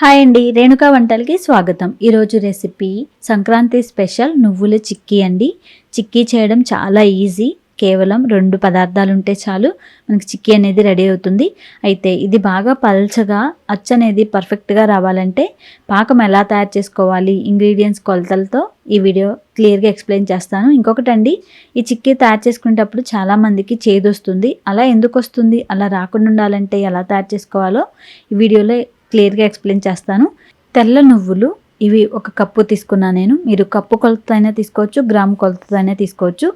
Hi అండి రేణుకా వంటలకి స్వాగతం. ఈరోజు రెసిపీ సంక్రాంతి స్పెషల్ నువ్వుల చిక్కీ అండి. చిక్కీ చేయడం చాలా ఈజీ. కేవలం రెండు పదార్థాలు ఉంటే చాలు మనకి చిక్కీ అనేది రెడీ అవుతుంది. అయితే ఇది బాగా పల్చగా అచ్చ అనేది పర్ఫెక్ట్గా రావాలంటే పాకం ఎలా తయారు చేసుకోవాలి ఇంగ్రీడియంట్స్ కొలతలతో ఈ వీడియో క్లియర్గా ఎక్స్ప్లెయిన్ చేస్తాను. ఇంకొకటి అండి ఈ చిక్కీ తయారు చేసుకునేటప్పుడు చాలామందికి చేదొస్తుంది. అలా ఎందుకు వస్తుంది? అలా రాకుండా ఉండాలంటే ఎలా తయారు చేసుకోవాలో ఈ వీడియోలో క్లియర్గా ఎక్స్ప్లెయిన్ చేస్తాను. తెల్ల నువ్వులు ఇవి ఒక కప్పు తీసుకున్నా నేను. మీరు కప్పు కొలతైనా అయినా తీసుకోవచ్చు గ్రామ్ కొలతైనా అయినా తీసుకోవచ్చు.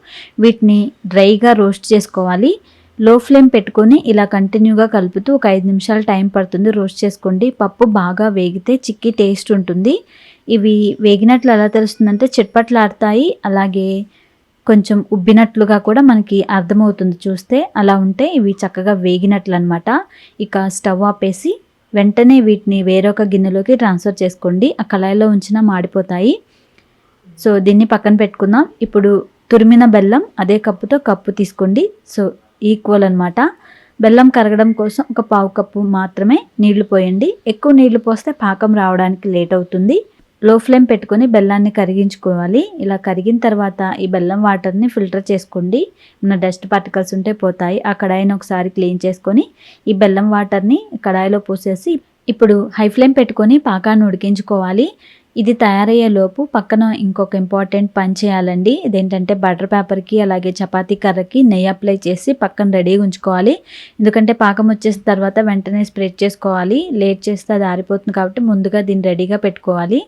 వీటిని డ్రైగా రోస్ట్ చేసుకోవాలి. లో ఫ్లేమ్ పెట్టుకొని ఇలా కంటిన్యూగా కలుపుతూ ఒక ఐదు నిమిషాలు టైం పడుతుంది. రోస్ట్ చేసుకోండి. పప్పు బాగా వేగితే చిక్కి టేస్ట్ ఉంటుంది. ఇవి వేగినట్లు ఎలా తెలుస్తుందంటే చిట్పట్లాడతాయి. అలాగే కొంచెం ఉబ్బినట్లుగా కూడా మనకి అర్థమవుతుంది చూస్తే. అలా ఉంటే ఇవి చక్కగా వేగినట్లు అనమాట ఇక స్టవ్ ఆపేసి వెంటనే వీటిని వేరొక గిన్నెలోకి ట్రాన్స్ఫర్ చేసుకోండి. ఆ కళాయిలో ఉంచినా మాడిపోతాయి. సో దీన్ని పక్కన పెట్టుకుందాం. ఇప్పుడు తురిమిన బెల్లం అదే కప్పుతో కప్పు తీసుకోండి. సో ఈక్వల్ అనమాట బెల్లం కరగడం కోసం ఒక పావు కప్పు మాత్రమే నీళ్ళు పోయండి. ఎక్కువ నీళ్ళు పోస్తే పాకం రావడానికి లేట్ అవుతుంది. లో ఫ్లేమ్ పెట్టుకొని బెల్లాన్ని కరిగించుకోవాలి. ఇలా కరిగిన తర్వాత ఈ బెల్లం వాటర్ని ఫిల్టర్ చేసుకోండి. మన డస్ట్ పార్టికల్స్ ఉంటే పోతాయి. ఆ కడాయిని ఒకసారి క్లీన్ చేసుకొని ఈ బెల్లం వాటర్ని కడాయిలో పోసేసి ఇప్పుడు హై ఫ్లేమ్ పెట్టుకొని పాకాన్ని ఉడికించుకోవాలి. ఇది తయారయ్యే లోపు పక్కన ఇంకొక ఇంపార్టెంట్ పని చేయాలండి. ఇదేంటంటే బటర్ పేపర్కి అలాగే చపాతీ కర్రకి నెయ్యి అప్లై చేసి పక్కన రెడీగా ఉంచుకోవాలి. ఎందుకంటే పాకం వచ్చేసిన తర్వాత వెంటనే స్ప్రెడ్ చేసుకోవాలి. లేట్ చేస్తే అది ఆరిపోతుంది కాబట్టి ముందుగా దీన్ని రెడీగా పెట్టుకోవాలి.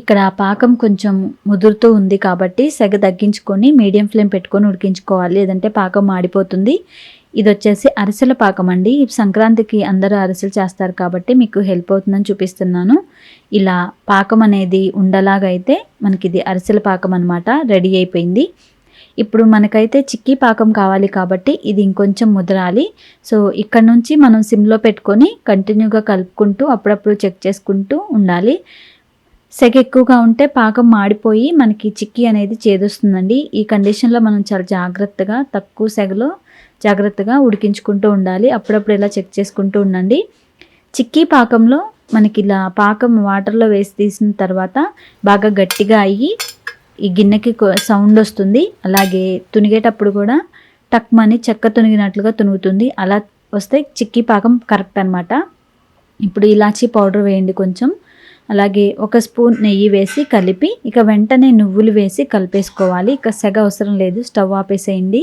ఇక్కడ పాకం కొంచెం ముదురుతూ ఉంది కాబట్టి సెగ తగ్గించుకొని మీడియం ఫ్లేమ్ పెట్టుకొని ఉడికించుకోవాలి. లేదంటే పాకం మాడిపోతుంది. ఇది వచ్చేసి అరిసెల పాకం అండి. సంక్రాంతికి అందరూ అరిసెలు చేస్తారు కాబట్టి మీకు హెల్ప్ అవుతుందని చూపిస్తున్నాను. ఇలా పాకం అనేది ఉండలాగా అయితే మనకి ఇది అరిసెల పాకం అనమాట రెడీ అయిపోయింది. ఇప్పుడు మనకైతే చిక్కీ పాకం కావాలి కాబట్టి ఇది ఇంకొంచెం ముదరాలి. సో ఇక్కడ నుంచి మనం సిమ్లో పెట్టుకొని కంటిన్యూగా కలుపుకుంటూ అప్పుడప్పుడు చెక్ చేసుకుంటూ ఉండాలి. సెగ ఎక్కువగా ఉంటే పాకం మాడిపోయి మనకి చిక్కీ అనేది చేదొస్తుందండి. ఈ కండిషన్లో మనం చాలా జాగ్రత్తగా తక్కువ సెగలో జాగ్రత్తగా ఉడికించుకుంటూ ఉండాలి. అప్పుడప్పుడు ఇలా చెక్ చేసుకుంటూ ఉండండి. చిక్కీ పాకంలో మనకి ఇలా పాకం వాటర్లో వేసి తీసిన తర్వాత బాగా గట్టిగా అయ్యి ఈ గిన్నెకి సౌండ్ వస్తుంది. అలాగే తునిగేటప్పుడు కూడా టక్మని చెక్క తునిగినట్లుగా తునుగుతుంది. అలా వస్తే చిక్కీ పాకం కరెక్ట్ అనమాట ఇప్పుడు ఇలాచీ పౌడర్ వేయండి కొంచెం. అలాగే ఒక స్పూన్ నెయ్యి వేసి కలిపి ఇక వెంటనే నువ్వులు వేసి కలిపేసుకోవాలి. ఇక సెగ అవసరం లేదు స్టవ్ ఆపేసేయండి.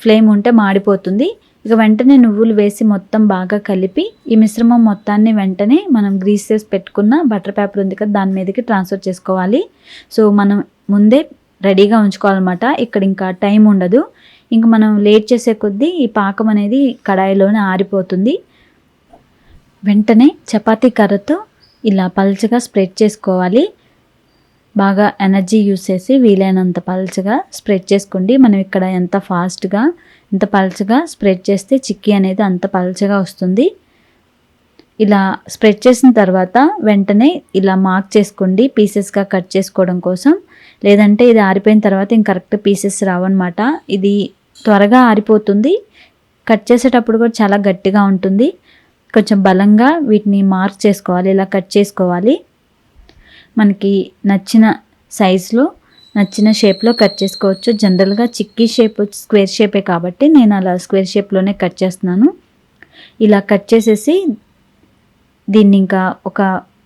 ఫ్లేమ్ ఉంటే మాడిపోతుంది. ఇక వెంటనే నువ్వులు వేసి మొత్తం బాగా కలిపి ఈ మిశ్రమం మొత్తాన్ని వెంటనే మనం గ్రీస్ చేసి పెట్టుకున్న బటర్ పేపర్ ఉంది కదా దాని మీదకి ట్రాన్స్ఫర్ చేసుకోవాలి. సో మనం ముందే రెడీగా ఉంచుకోవాలన్నమాట. ఇక్కడ ఇంకా టైం ఉండదు. ఇంక మనం లేట్ చేసే కొద్దీ ఈ పాకం అనేది కడాయిలోనే ఆరిపోతుంది. వెంటనే చపాతీ కర్రతో ఇలా పల్చగా స్ప్రెడ్ చేసుకోవాలి. బాగా ఎనర్జీ యూస్ చేసి వీలైనంత పల్చగా స్ప్రెడ్ చేసుకోండి. మనం ఇక్కడ ఎంత ఫాస్ట్గా ఎంత పల్చగా స్ప్రెడ్ చేస్తే చిక్కీ అనేది అంత పల్చగా వస్తుంది. ఇలా స్ప్రెడ్ చేసిన తర్వాత వెంటనే ఇలా మార్క్ చేసుకోండి. పీసెస్గా కట్ చేసుకోవడం కోసం. లేదంటే ఇది ఆరిపోయిన తర్వాత ఇంక కరెక్ట్ పీసెస్ రావన్నమాట. ఇది త్వరగా ఆరిపోతుంది. కట్ చేసేటప్పుడు కూడా చాలా గట్టిగా ఉంటుంది. కొంచెం బలంగా వీటిని మార్క్ చేసుకోవాలి ఇలా కట్ చేసుకోవాలి. మనకి నచ్చిన సైజులో నచ్చిన షేప్లో కట్ చేసుకోవచ్చు. జనరల్గా చిక్కీ షేప్ స్క్వేర్ షేపే కాబట్టి నేను అలా స్క్వేర్ షేప్లోనే కట్ చేస్తున్నాను. ఇలా కట్ చేసేసి దీన్ని ఇంకా ఒక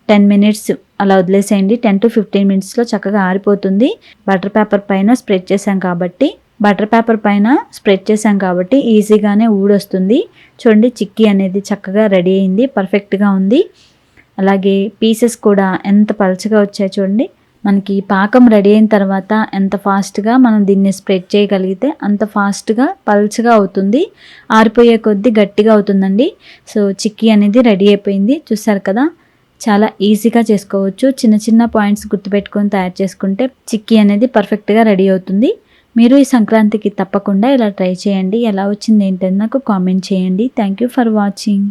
టెన్ మినిట్స్ అలా వదిలేసేయండి. టెన్ టు ఫిఫ్టీన్ మినిట్స్లో చక్కగా ఆరిపోతుంది. బటర్ పేపర్ పైన స్ప్రెడ్ చేసాం కాబట్టి బటర్ పేపర్ పైన స్ప్రెడ్ చేసాం కాబట్టి ఈజీగానే ఊడొస్తుంది. చూడండి చిక్కీ అనేది చక్కగా రెడీ అయింది పర్ఫెక్ట్గా ఉంది. అలాగే పీసెస్ కూడా ఎంత పలచగా వచ్చాయి చూడండి. మనకి పాకం రెడీ అయిన తర్వాత ఎంత ఫాస్ట్గా మనం దీన్ని స్ప్రెడ్ చేయగలిగితే అంత ఫాస్ట్గా పల్చగా అవుతుంది. ఆరిపోయే కొద్దీ గట్టిగా అవుతుందండి. సో చిక్కీ అనేది రెడీ అయిపోయింది. చూసారు కదా చాలా ఈజీగా చేసుకోవచ్చు. చిన్న చిన్న పాయింట్స్ గుర్తుపెట్టుకొని తయారు చేసుకుంటే చిక్కీ అనేది పర్ఫెక్ట్గా రెడీ అవుతుంది. మీరు ఈ సంక్రాంతికి తప్పకుండా ఇలా ట్రై చేయండి. ఎలా వచ్చింది ఏంటని నాకు కామెంట్ చేయండి. Thank you for watching